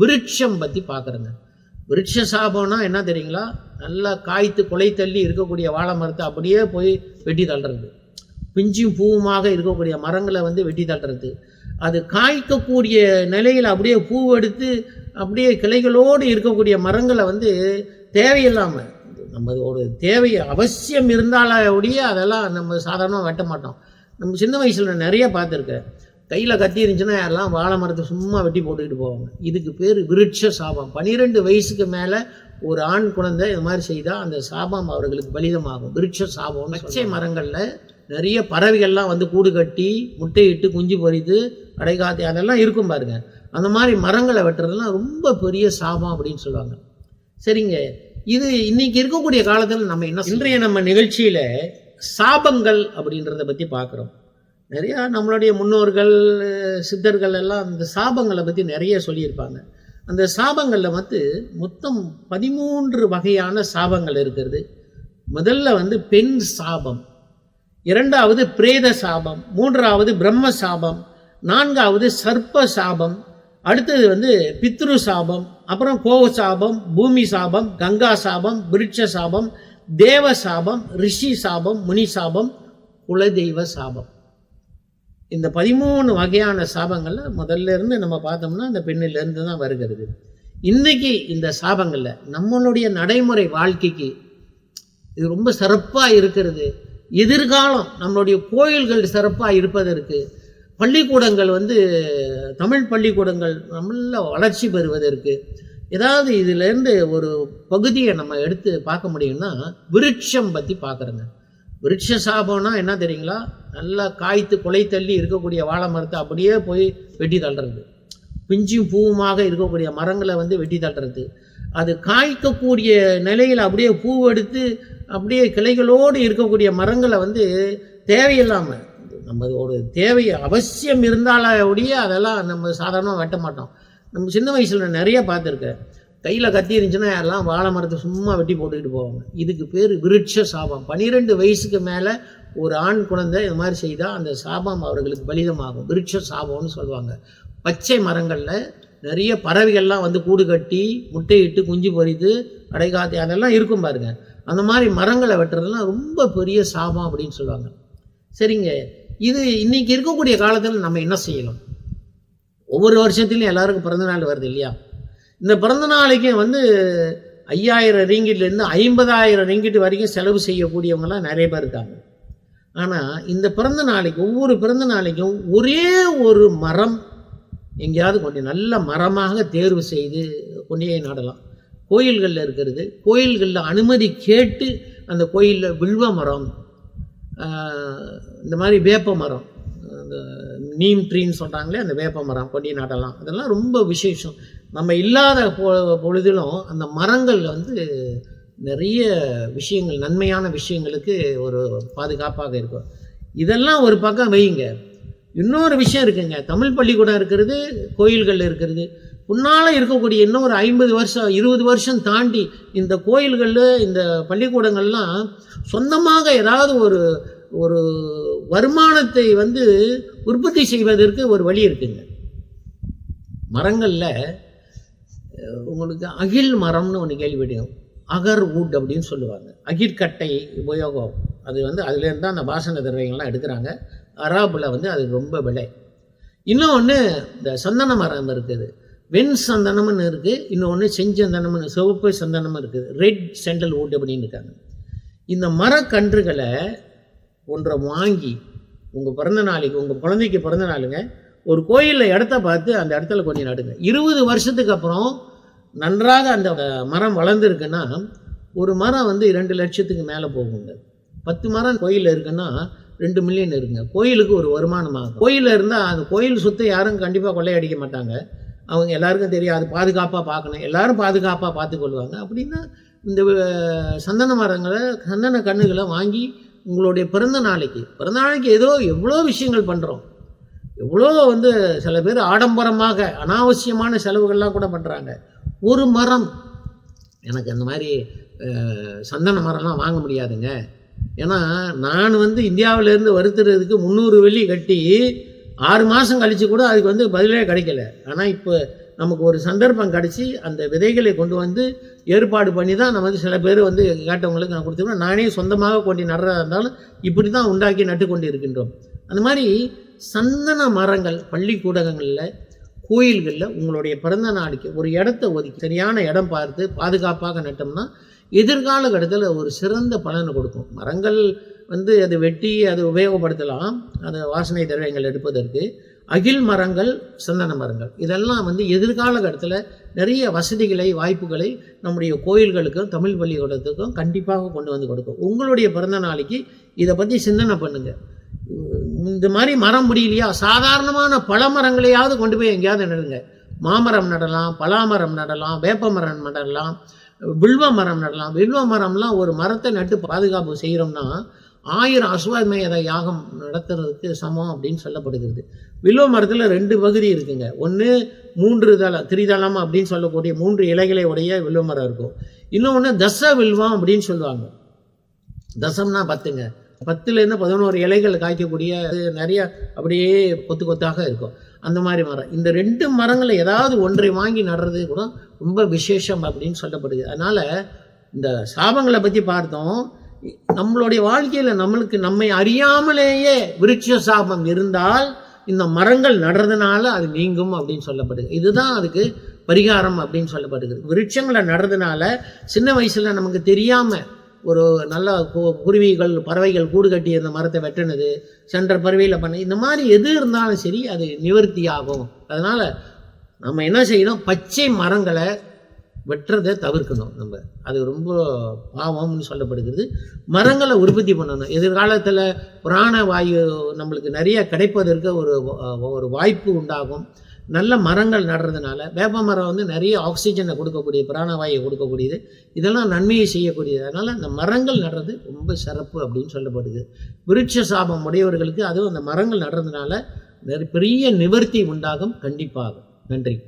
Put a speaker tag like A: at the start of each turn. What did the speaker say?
A: விருட்சம் பற்றி பார்க்குறேங்க விருட்ச சாபம்னா என்ன தெரியுங்களா? நல்லா காய்த்து கொலை தள்ளி இருக்கக்கூடிய வாழை மரத்தை அப்படியே போய் வெட்டி தள்ளுறது. பிஞ்சும் பூவுமாக இருக்கக்கூடிய மரங்களை வந்து வெட்டி தள்ளுறது. அது காய்க்கக்கூடிய நிலையில் அப்படியே பூ எடுத்து அப்படியே கிளைகளோடு இருக்கக்கூடிய மரங்களை வந்து தேவையில்லாமல் நம்ம ஒரு தேவை அவசியம் இருந்தாலே ஒழிய அதெல்லாம் நம்ம சாதாரணமாக வெட்ட மாட்டோம். நம்ம சின்ன வயசில் நிறைய பார்த்துருக்கேன். கையில் கத்தி இருந்துச்சுன்னா எல்லாம் வாழை மரத்தை சும்மா வெட்டி போட்டுக்கிட்டு போவாங்க. இதுக்கு பேர் விருட்ச சாபம். பன்னிரெண்டு வயசுக்கு மேலே ஒரு ஆண் குழந்தை இது மாதிரி செய்தால் அந்த சாபம் அவர்களுக்கு பலிதமாகும். விருட்ச சாபம் பச்சை மரங்களில் நிறைய பறவைகள்லாம் வந்து கூடு கட்டி முட்டையிட்டு குஞ்சு பொரித்து அடைகாத்தி அதெல்லாம் இருக்கும் பாருங்க. அந்த மாதிரி மரங்களை வெட்டுறதுலாம் ரொம்ப பெரிய சாபம் அப்படின்னு சொல்லுவாங்க. சரிங்க. இது இன்னைக்கு இருக்கக்கூடிய காலத்தில் நம்ம என்ன இன்றைய நம்ம நிகழ்ச்சியில் சாபங்கள் அப்படின்றத பற்றி பார்க்குறோம் நிறையா நம்மளுடைய முன்னோர்கள் சித்தர்கள் எல்லாம் இந்த சாபங்களை பற்றி நிறைய சொல்லியிருப்பாங்க. அந்த சாபங்களில் வந்து மொத்தம் பதிமூன்று வகையான சாபங்கள் இருக்கிறது. முதல்ல வந்து பெண் சாபம் இரண்டாவது பிரேத சாபம் மூன்றாவது பிரம்ம சாபம் நான்காவது சர்ப்ப சாபம் அடுத்தது வந்து பித்ரு சாபம் அப்புறம் கோவ சாபம் பூமி சாபம் கங்கா சாபம் விருட்ச சாபம் தேவ சாபம் ரிஷி சாபம் முனி சாபம் குலதெய்வ சாபம். இந்த பதிமூணு வகையான சாபங்களில் முதல்ல இருந்து நம்ம பார்த்தோம்னா அந்த பெண்ணிலேருந்து தான் வருகிறது. இன்றைக்கி இந்த சாபங்களில் நம்மளுடைய நடைமுறை வாழ்க்கைக்கு இது ரொம்ப சிறப்பாக இருக்கிறது. எதிர்காலம் நம்மளுடைய கோயில்கள் சிறப்பாக இருப்பதற்கு பள்ளிக்கூடங்கள் வந்து தமிழ் பள்ளிக்கூடங்கள் நல்ல வளர்ச்சி பெறுவதற்கு ஏதாவது இதிலேருந்து ஒரு பகுதியை நம்ம எடுத்து பார்க்க முடியும்னா விருட்சம் பற்றி பார்க்குறேங்க. விருட்ச சாபம்னா என்ன தெரியுங்களா? நல்லா காய்த்து கொலை தள்ளி இருக்கக்கூடிய வாழை மரத்தை அப்படியே போய் வெட்டி தள்ளுறது. பிஞ்சும் பூவுமாக இருக்கக்கூடிய மரங்களை வந்து வெட்டி தள்ளுறது. அது காய்க்கக்கூடிய நிலையில் அப்படியே பூ எடுத்து அப்படியே கிளைகளோடு இருக்கக்கூடிய மரங்களை வந்து தேவையில்லாமல் நம்ம ஒரு தேவை அவசியம் இருந்தாலே ஒழிய அதெல்லாம் நம்ம சாதாரணமாக வெட்ட மாட்டோம். நம்ம சின்ன வயசில் நிறைய பார்த்துருக்கேன். கையில் கத்தி இருந்துச்சுன்னா எல்லாம் வாழை மரத்தை சும்மா வெட்டி போட்டுக்கிட்டு போவாங்க. இதுக்கு பேர் விருட்ச சாபம். பன்னிரெண்டு வயசுக்கு மேலே ஒரு ஆண் குழந்தை இது மாதிரி செய்தால் அந்த சாபம் அவர்களுக்கு பலிதமாகும். விருட்ச சாபம்னு சொல்லுவாங்க. பச்சை மரங்களில் நிறைய பறவைகள்லாம் வந்து கூடு கட்டி முட்டையிட்டு குஞ்சு பொரித்து அடைகாத்தி அதெல்லாம் இருக்கும் பாருங்க. அந்த மாதிரி மரங்களை வெட்டுறதுலாம் ரொம்ப பெரிய சாபம் அப்படின்னு சொல்லுவாங்க. சரிங்க. இது இன்னைக்கு இருக்கக்கூடிய காலத்தில் நம்ம என்ன செய்யலாம் ஒவ்வொரு வருஷத்துலையும் எல்லாருக்கும் பிறந்த நாள் வருது இல்லையா? இந்த பிறந்த நாளைக்கு வந்து ஐயாயிரம் ரிங்கிட்லேருந்து ஐம்பதாயிரம் ரிங்கிட்டு வரைக்கும் செலவு செய்யக்கூடியவங்கலாம் நிறைய பேர் இருக்காங்க. ஆனால் இந்த பிறந்த நாளைக்கு ஒவ்வொரு பிறந்த நாளைக்கும் ஒரே ஒரு மரம் எங்கேயாவது கொஞ்சம் நல்ல மரமாக தேர்வு செய்து கொண்டே நடலாம். கோயில்களில் இருக்கிறது கோயில்களில் அனுமதி கேட்டு அந்த கோயிலில் வில்வ மரம் இந்த மாதிரி வேப்ப மரம் அந்த நீம் ட்ரீன்னு சொல்கிறாங்களே அந்த வேப்ப மரம் கொடி நடலாம். அதெல்லாம் ரொம்ப விசேஷம். நம்ம இல்லாத பொ பொழுதிலும் அந்த மரங்கள் வந்து நிறைய விஷயங்கள் நன்மையான விஷயங்களுக்கு ஒரு பாதுகாப்பாக இருக்கும். இதெல்லாம் ஒரு பக்கம் வையுங்க. இன்னொரு விஷயம் இருக்குங்க. தமிழ் பள்ளிக்கூடம் இருக்கிறது கோயில்கள் இருக்கிறது. உன்னால் இருக்கக்கூடிய இன்னும் ஒரு ஐம்பது வருஷம் இருபது வருஷம் தாண்டி இந்த கோயில்களில் இந்த பள்ளிக்கூடங்கள்லாம் சொந்தமாக ஏதாவது ஒரு ஒரு வருமானத்தை வந்து உற்பத்தி செய்வதற்கு ஒரு வழி இருக்குங்க. மரங்களில் உங்களுக்கு அகில் மரம்னு ஒன்று கேள்விப்பட்டோம் அகர் வுட் அப்படின்னு சொல்லுவாங்க. அகிர்கட்டை உபயோகம். அது வந்து அதுலேருந்து தான் அந்த பாசன திரவியங்கள்லாம் எடுக்கிறாங்க. அராபில் வந்து அது ரொம்ப விலை. இன்னொன்று இந்த சந்தன மரம் இருக்குது. வெண் சந்தனம்னு இருக்குது இன்னொன்று செஞ்சந்தனம்னு சிவப்பு சந்தனமும் இருக்குது. ரெட் செண்டல் வுட் அப்படின்னு இருக்காங்க. இந்த மரக்கன்றுகளை ஒன்றை வாங்கி உங்கள் பிறந்த நாளைக்கு உங்கள் குழந்தைக்கு பிறந்த நாளுங்க ஒரு கோயிலில் இடத்த பார்த்து அந்த இடத்துல கொஞ்சம் நடுங்க. இருபது வருஷத்துக்கு அப்புறம் நன்றாக அந்த மரம் வளர்ந்துருக்குன்னா ஒரு மரம் வந்து இரண்டு லட்சத்துக்கு மேலே போகுங்க. பத்து மரம் கோயிலில் இருக்குன்னா ரெண்டு மில்லியன் இருக்குங்க. கோயிலுக்கு ஒரு வருமானமாகும் கோயிலில் இருந்தால் அந்த கோயில் சொத்தை யாரும் கண்டிப்பாக கொள்ளையடிக்க மாட்டாங்க. அவங்க எல்லாருக்கும் தெரியும் பாதுகாப்பாக பார்க்கணும். எல்லாரும் பாதுகாப்பாக பார்த்துக்கொள்வாங்க அப்படின்னா இந்த சந்தன மரங்களை சந்தன கண்ணுகளை வாங்கி உங்களுடைய பிறந்த நாளைக்கு பிறந்த நாளைக்கு ஏதோ எவ்வளோ விஷயங்கள் பண்ணுறோம் எவ்வளோ வந்து சில பேர் ஆடம்பரமாக அனாவசியமான செலவுகள்லாம் கூட பண்ணுறாங்க ஒரு மரம். எனக்கு அந்த மாதிரி சந்தன மரம்லாம் வாங்க முடியாதுங்க. ஏன்னா நான் வந்து இந்தியாவிலேருந்து வருத்துறதுக்கு முந்நூறு வெள்ளி கட்டி ஆறு மாதம் கழித்து கூட அதுக்கு வந்து பதிலே கிடைக்கல. ஆனால் இப்போ நமக்கு ஒரு சந்தர்ப்பம் கிடச்சி அந்த விதைகளை கொண்டு வந்து ஏற்பாடு பண்ணி தான் நம்ம வந்து சில பேர் வந்து கேட்டவங்களுக்கு நான் கொடுத்துருவேன். நானே சொந்தமாக கொண்டு நடுறதா இருந்தாலும் இப்படி தான் உண்டாக்கி நட்டு கொண்டு இருக்கின்றோம். அந்த மாதிரி சந்தன மரங்கள் பள்ளிக்கூடங்களில் கோயில்களில் உங்களுடைய பிறந்த நாளைக்கு ஒரு இடத்த ஒதுக்கி சரியான இடம் பார்த்து பாதுகாப்பாக நட்டோம்னா எதிர்கால கட்டத்தில் ஒரு சிறந்த பலனை கொடுக்கும். மரங்கள் வந்து அது வெட்டி அது உபயோகப்படுத்தலாம். அது வாசனை திரவியங்கள் எடுப்பதற்கு. அகில் மரங்கள் சந்தன மரங்கள். இதெல்லாம் வந்து எதிர்கால கட்டத்தில் நிறைய வசதிகளை வாய்ப்புகளை நம்முடைய கோயில்களுக்கும் தமிழ் பள்ளிக்கூடத்துக்கும் கண்டிப்பாக கொண்டு வந்து கொடுக்கும். உங்களுடைய பிறந்த நாளைக்கு இதை பற்றி சிந்தனை பண்ணுங்கள் இந்த மாதிரி மரம் முடியலையா? சாதாரணமான பல மரங்களையாவது கொண்டு போய் எங்கேயாவது நடுங்க. மாமரம் நடலாம் பலாமரம் நடலாம் வேப்ப மரம் நடலாம் வில்வ மரம் நடலாம். வில்வ மரம்லாம் ஒரு மரத்தை நட்டு பாதுகாப்பு செய்கிறோம்னா ஆயிரம் அஸ்வமேத யாகம் நடத்துறதுக்கு சமம் அப்படின்னு சொல்லப்படுகிறது. வில்வ மரத்தில் ரெண்டு பகுதி இருக்குங்க. ஒன்று மூன்று தள திரிதளம் அப்படின்னு சொல்லக்கூடிய மூன்று இலைகளை உடைய வில்வ மரம் இருக்கும். இன்னொன்று தச வில்வம் அப்படின்னு சொல்லுவாங்க. தசம்னா பத்துங்க. பத்துலேருந்து பதினோரு இலைகள் காய்க்கக்கூடிய அது நிறைய அப்படியே கொத்து கொத்தாக இருக்கும். அந்த மாதிரி மரம். இந்த ரெண்டு மரங்களை ஏதாவது ஒன்றை வாங்கி நடுறது கூட ரொம்ப விசேஷம் அப்படின்னு சொல்லப்படுது. அதனால் இந்த சாபங்களை பற்றி பார்த்தோம். நம்மளுடைய வாழ்க்கையில் நம்மளுக்கு நம்மை அறியாமலேயே விருட்ச சாபம் இருந்தால் இந்த மரங்கள் நடுறதுனால அது நீங்கும் அப்படின்னு சொல்லப்படுது. இதுதான் அதுக்கு பரிகாரம் அப்படின்னு சொல்லப்படுகிறது விருட்சங்களை நடுறதுனால சின்ன வயசில் நமக்கு தெரியாமல் ஒரு நல்ல கு- குருவிகள் பறவைகள் கூடு கட்டி அந்த மரத்தை வெட்டினது சென்ற பறவையில் பண்ண இந்த மாதிரி எது இருந்தாலும் சரி அது நிவர்த்தி ஆகும் அதனால் நம்ம என்ன செய்யணும்? பச்சை மரங்களை வெட்டுறதை தவிர்க்கணும் நம்ம. அது ரொம்ப பாவம்னு சொல்லப்படுகிறது. மரங்களை உற்பத்தி பண்ணணும். எதிர்காலத்தில் புராண வாயு நம்மளுக்கு நிறைய கிடைப்பதற்கு ஒரு ஒரு வாய்ப்பு உண்டாகும். நல்ல மரங்கள் நடுறதுனால வேப்ப மரம் வந்து நிறைய ஆக்சிஜனை கொடுக்கக்கூடிய பிராணவாயை கொடுக்கக்கூடியது. இதெல்லாம் நன்மையை செய்யக்கூடியது. அதனால் அந்த மரங்கள் நடுறது ரொம்ப சிறப்பு அப்படின்னு சொல்லப்படுது. விருட்ச சாபம் உடையவர்களுக்கு அதுவும் அந்த மரங்கள் நடுறதுனால பெரிய நிவர்த்தி உண்டாகும். கண்டிப்பாக. நன்றி.